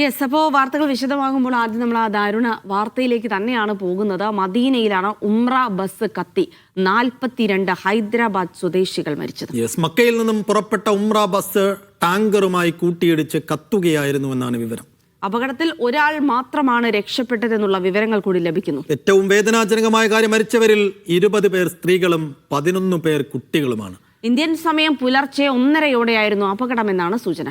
Yes അപ്പോൾ വാർത്തകൾ വിശദമാകുമ്പോൾ ആദ്യം നമ്മൾ ആ ദാരുണ വാർത്തയിലേക്ക് തന്നെയാണ് പോകുന്നത്. മദീനയിലാണ് ഉംറ ബസ് കത്തി നാൽപ്പത്തിരണ്ട് ഹൈദരാബാദ് സ്വദേശികൾ മരിച്ചത്. യെസ് മക്കയിൽ നിന്നും പുറപ്പെട്ട ഉംറ ബസ് ടാങ്കറുമായി കൂട്ടിയിടിച്ച് കത്തുകയായിരുന്നുവെന്നാണ് വിവരം. അപകടത്തിൽ ഒരാൾ മാത്രമാണ് രക്ഷപ്പെട്ടതെന്നുള്ള വിവരങ്ങൾ കൂടി ലഭിക്കുന്നു. ഏറ്റവും വേദനാജനകമായ കാര്യം മരിച്ചവരിൽ ഇരുപത് പേർ സ്ത്രീകളും പതിനൊന്ന് പേർ കുട്ടികളുമാണ്. ഇന്ത്യൻ സമയം പുലർച്ചെ ഒന്നരയോടെയായിരുന്നു അപകടമെന്നാണ് സൂചന.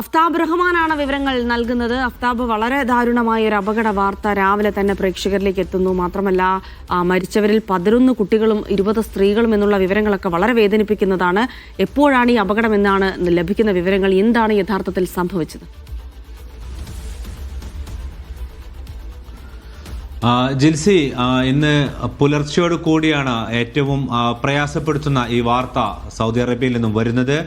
അഫ്താബ് റഹ്മാനാണ് വിവരങ്ങൾ നൽകുന്നത്. അഫ്താബ് വളരെ ദാരുണമായ ഒരു അപകട വാർത്ത രാവിലെ തന്നെ പ്രേക്ഷകരിലേക്ക് എത്തുന്നു. മാത്രമല്ല മരിച്ചവരിൽ പതിനൊന്ന് കുട്ടികളും ഇരുപത് സ്ത്രീകളും എന്നുള്ള വിവരങ്ങളൊക്കെ വളരെ വേദനിപ്പിക്കുന്നതാണ്. എപ്പോഴാണ് ഈ അപകടം എന്നാണ് ലഭിക്കുന്ന വിവരങ്ങൾ എന്താണ് യഥാർത്ഥത്തിൽ സംഭവിച്ചത്? ജിൽസി ഇന്ന് പുലർച്ചയോട് കൂടിയാണ് ഏറ്റവും പ്രയാസപ്പെടുത്തുന്ന ഈ വാർത്ത സൗദി അറേബ്യയിൽ നിന്നും വരുന്നത്.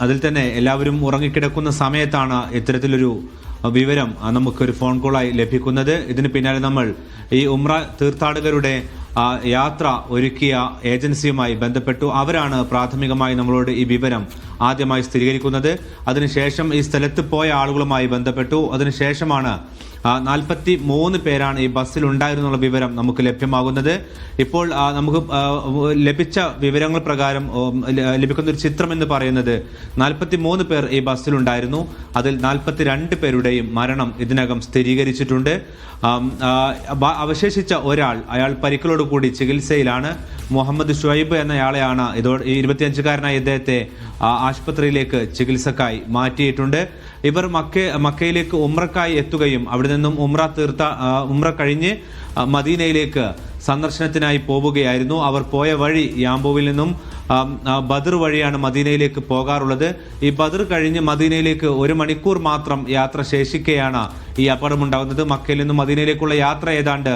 അതിൽ തന്നെ എല്ലാവരും ഉറങ്ങിക്കിടക്കുന്ന സമയത്താണ് ഇത്തരത്തിലൊരു വിവരം നമുക്കൊരു ഫോൺ കോളായി ലഭിക്കുന്നത്. ഇതിന് പിന്നാലെ നമ്മൾ ഈ ഉമ്ര തീർത്ഥാടകരുടെ യാത്ര ഒരുക്കിയ ഏജൻസിയുമായി ബന്ധപ്പെട്ടു. അവരാണ് പ്രാഥമികമായി നമ്മളോട് ഈ വിവരം ആദ്യമായി സ്ഥിരീകരിക്കുന്നത്. അതിനുശേഷം ഈ സ്ഥലത്ത് പോയ ആളുകളുമായി ബന്ധപ്പെട്ടു. അതിനുശേഷമാണ് നാൽപ്പത്തി മൂന്ന് പേരാണ് ഈ ബസ്സിൽ ഉണ്ടായിരുന്നുള്ള വിവരം നമുക്ക് ലഭ്യമാകുന്നത്. ഇപ്പോൾ നമുക്ക് ലഭിച്ച വിവരങ്ങൾ പ്രകാരം ലഭിക്കുന്ന ഒരു ചിത്രം എന്ന് പറയുന്നത് നാൽപ്പത്തി മൂന്ന് പേർ ഈ ബസ്സിലുണ്ടായിരുന്നു. അതിൽ നാൽപ്പത്തി രണ്ട് പേരുടെയും മരണം ഇതിനകം സ്ഥിരീകരിച്ചിട്ടുണ്ട്. അവശേഷിച്ച ഒരാൾ അയാൾ പരിക്കലോടുകൂടി കൂടി ചികിത്സയിലാണ്. മുഹമ്മദ് ഷുഹൈബ് എന്നയാളെയാണ് ഈ ഇരുപത്തിയഞ്ചുകാരനായ ഇദ്ദേഹത്തെ ആശുപത്രിയിലേക്ക് ചികിത്സക്കായി മാറ്റിയിട്ടുണ്ട്. ഇവർ മക്ക മക്കയിലേക്ക് ഉമ്രക്കായി എത്തുകയും അവിടെ നിന്നും ഉമ്ര തീർത്ത ഉമ്ര കഴിഞ്ഞ് മദീനയിലേക്ക് സന്ദർശനത്തിനായി പോവുകയായിരുന്നു. അവർ പോയ വഴി യാംബോവിൽ നിന്നും ബദർ വഴിയാണ് മദീനയിലേക്ക് പോകാറുള്ളത്. ഈ ബദർ കഴിഞ്ഞ് മദീനയിലേക്ക് ഒരു മണിക്കൂർ മാത്രം യാത്ര ശേഷിക്കെയാണ് ഈ അപകടമുണ്ടാകുന്നത് മക്കയിൽ നിന്നും മദീനയിലേക്കുള്ള യാത്ര ഏതാണ്ട്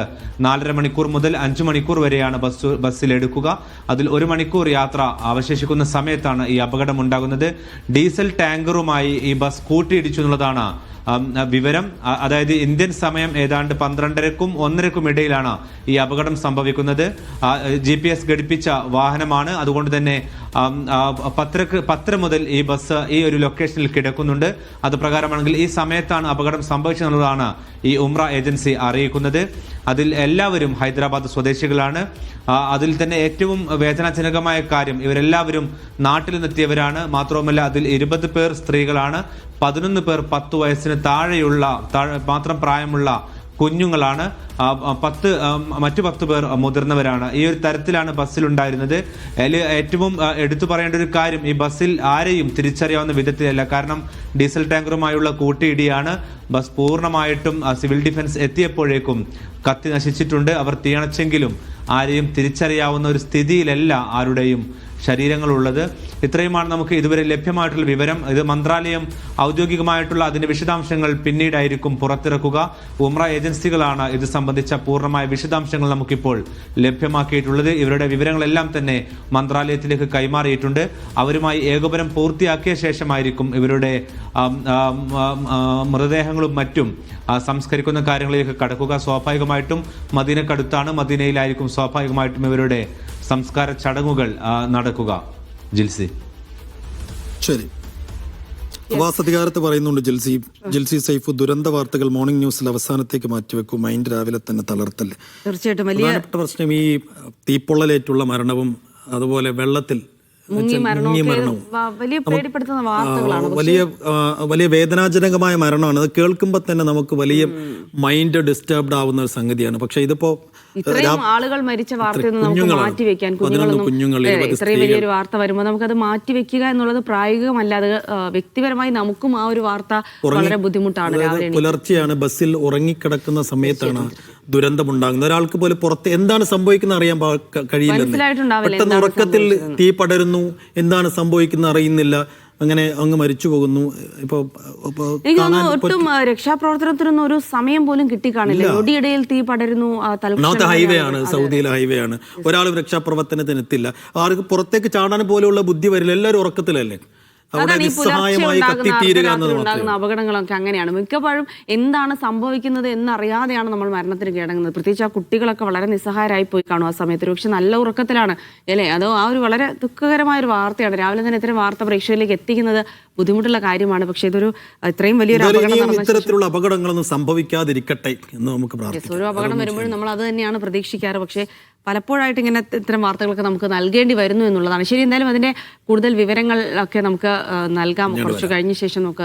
നാലര മണിക്കൂർ മുതൽ അഞ്ചു മണിക്കൂർ വരെയാണ് ബസ് ബസ്സിൽ എടുക്കുക. അതിൽ ഒരു മണിക്കൂർ യാത്ര അവശേഷിക്കുന്ന സമയത്താണ് ഈ അപകടം ഉണ്ടാകുന്നത്. ഡീസൽ ടാങ്കറുമായി ഈ ബസ് കൂട്ടിയിടിച്ചു എന്നുള്ളതാണ് വിവരം അതായത് ഇന്ത്യൻ സമയം ഏതാണ്ട് പന്ത്രണ്ടരക്കും ഒന്നരക്കും ഇടയിലാണ് ഈ അപകടം സംഭവിക്കുന്നത്. ജി പി എസ് ഘടിപ്പിച്ച വാഹനമാണ്. അതുകൊണ്ട് തന്നെ പത്ര പത്ര മുതൽ ഈ ബസ് ഈ ഒരു ലൊക്കേഷനിൽ കിടക്കുന്നുണ്ട്. അത് പ്രകാരമാണെങ്കിൽ ഈ സമയത്താണ് അപകടം സംഭവിച്ചതെന്നുള്ളതാണ് ഈ ഉമ്ര ഏജൻസി അറിയിക്കുന്നത്. അതിൽ എല്ലാവരും ഹൈദരാബാദ് സ്വദേശികളാണ്. അതിൽ തന്നെ ഏറ്റവും വേദനാജനകമായ കാര്യം ഇവരെല്ലാവരും നാട്ടിൽ നിന്നെത്തിയവരാണ് മാത്രവുമല്ല അതിൽ ഇരുപത് പേർ സ്ത്രീകളാണ്. പതിനൊന്ന് പേർ പത്ത് വയസ്സിന് താഴെയുള്ള താഴെ മാത്രം പ്രായമുള്ള കുഞ്ഞുങ്ങളാണ്. പത്ത് മറ്റു പത്ത് പേർ മുതിർന്നവരാണ്. ഈ ഒരു തരത്തിലാണ് ബസ്സിലുണ്ടായിരുന്നത്. അതിൽ ഏറ്റവും എടുത്തു പറയേണ്ട ഒരു കാര്യം ഈ ബസ്സിൽ ആരെയും തിരിച്ചറിയാവുന്ന വിധത്തിലല്ല. കാരണം ഡീസൽ ടാങ്കറുമായുള്ള കൂട്ടിയിടിയാണ് ബസ് പൂർണമായിട്ടും സിവിൽ ഡിഫൻസ് എത്തിയപ്പോഴേക്കും കത്തി നശിച്ചിട്ടുണ്ട്. അവർ തീയണച്ചെങ്കിലും ആരെയും തിരിച്ചറിയാവുന്ന ഒരു സ്ഥിതിയിലല്ല ആരുടെയും ശരീരങ്ങളുള്ളത്. ഇത്രയുമാണ് നമുക്ക് ഇതുവരെ ലഭ്യമായിട്ടുള്ള വിവരം. ഇത് മന്ത്രാലയം ഔദ്യോഗികമായിട്ടുള്ള അതിന്റെ വിശദാംശങ്ങൾ പിന്നീടായിരിക്കും പുറത്തിറക്കുക. ഉമ്ര ഏജൻസികളാണ് ഇത് സംബന്ധിച്ച പൂർണമായ വിശദാംശങ്ങൾ നമുക്കിപ്പോൾ ലഭ്യമാക്കിയിട്ടുള്ളത്. ഇവരുടെ വിവരങ്ങളെല്ലാം തന്നെ മന്ത്രാലയത്തിലേക്ക് കൈമാറിയിട്ടുണ്ട്. അവരുമായി ഏകോപനം പൂർത്തിയാക്കിയ ശേഷമായിരിക്കും ഇവരുടെ മൃതദേഹങ്ങളും മറ്റും സംസ്കരിക്കുന്ന കാര്യങ്ങളിലേക്ക് കടക്കുക. സ്വാഭാവികമായിട്ടും മദീനക്കടുത്താണ്. മദീനയിലായിരിക്കും സ്വാഭാവികമായിട്ടും ഇവരുടെ സംസ്കാര ചടങ്ങുകൾ നടക്കുക. ജിൽസി. ശരി. വാസധികാരത്ത് അധികാരത്ത് പറയുന്നുണ്ട് ജിൽസി ജിൽസി സൈഫു ദുരന്ത വാർത്തകൾ മോർണിംഗ് ന്യൂസിൽ അവസാനത്തേക്ക് മാറ്റിവെക്കും. മൈൻഡ് രാവിലെ തന്നെ തളർത്തല്ലേ തീർച്ചയായിട്ടും. പ്രധാനപ്പെട്ട പ്രശ്നം ഈ തീപ്പൊള്ളലേറ്റുള്ള മരണവും അതുപോലെ വെള്ളത്തിൽ വലിയ വലിയ വേദനാജനകമായ മരണമാണ്. അത് കേൾക്കുമ്പോൾ തന്നെ നമുക്ക് വലിയ മൈൻഡ് ഡിസ്റ്റർബ്ഡ് ആവുന്ന ഒരു സംഗതിയാണ്. പക്ഷെ ഇതിപ്പോ ആളുകൾ മരിച്ച കുഞ്ഞുങ്ങളൊന്നും കുഞ്ഞുങ്ങൾ, ഇത്രയും വലിയൊരു വാർത്ത വരുമ്പോൾ നമുക്കത് മാറ്റിവെക്കുക എന്നുള്ളത് പ്രായോഗികമല്ല അത് വ്യക്തിപരമായി നമുക്കും ആ ഒരു വാർത്ത വളരെ ബുദ്ധിമുട്ടാണ് പുലർച്ചെയാണ് ബസ്സിൽ ഉറങ്ങിക്കിടക്കുന്ന സമയത്താണ് ദുരന്തമുണ്ടാകുന്നത്. ഒരാൾക്ക് പോലും പുറത്ത് എന്താണ് സംഭവിക്കുന്നത് അറിയാൻ കഴിയില്ല പെട്ടെന്ന് ഉറക്കത്തിൽ തീ പടരുന്നു. എന്താണ് സംഭവിക്കുന്നത് അറിയുന്നില്ല. അങ്ങനെ അങ്ങ് മരിച്ചു പോകുന്നു. ഇപ്പൊ ഒട്ടും രക്ഷാപ്രവർത്തനത്തിനൊന്നും ഒരു സമയം പോലും കിട്ടി കാണില്ല ഒടിയിടയിൽ തീ പടരുന്നു ഒന്നാമത്തെ ഹൈവേ ആണ് സൗദിയിലെ ഹൈവേ ആണ്. ഒരാളും രക്ഷാപ്രവർത്തനത്തിന് എത്തില്ല ആർക്ക് പുറത്തേക്ക് ചാടാൻ പോലെയുള്ള ബുദ്ധി വരില്ല. എല്ലാവരും ഉറക്കത്തിലല്ലേ? അവിടെ നിസ്സഹായമായി കത്തിത്തീരുക എന്നത് അപകടങ്ങളൊക്കെ അങ്ങനെയാണ്. മിക്കപ്പോഴും എന്താണ് സംഭവിക്കുന്നത് എന്നറിയാതെയാണ് നമ്മൾ മരണത്തിന് കിടങ്ങുന്നത് പ്രത്യേകിച്ച് ആ കുട്ടികളൊക്കെ വളരെ നിസ്സഹായരായി പോയി കാണും ആ സമയത്ത്. പക്ഷെ നല്ല ഉറക്കത്തിലാണ് അല്ലേ? അതോ ആ ഒരു വളരെ ദുഃഖകരമായ ഒരു വാർത്തയാണ്. രാവിലെ തന്നെ ഇത്തരം വാർത്ത പ്രേക്ഷകരിലേക്ക് എത്തിക്കുന്നത് ബുദ്ധിമുട്ടുള്ള കാര്യമാണ്. പക്ഷേ ഇതൊരു ഇത്രയും വലിയൊരു ഇത്തരത്തിലുള്ള അപകടങ്ങളൊന്നും സംഭവിക്കാതിരിക്കട്ടെ എന്ന് നമുക്ക് പ്രാർത്ഥിക്കാം. ഓരോ അപകടം വരുമ്പോഴും നമ്മൾ അത് തന്നെയാണ് പ്രതീക്ഷിക്കാറ്. പക്ഷേ പലപ്പോഴായിട്ട് ഇങ്ങനെ ഇത്തരം വാർത്തകളൊക്കെ നമുക്ക് നൽകേണ്ടി വരുന്നു എന്നുള്ളതാണ്. ശരി എന്തായാലും അതിന്റെ കൂടുതൽ വിവരങ്ങൾ ഒക്കെ നമുക്ക് നൽകാം. കുറച്ച് കഴിഞ്ഞ ശേഷം നമുക്ക്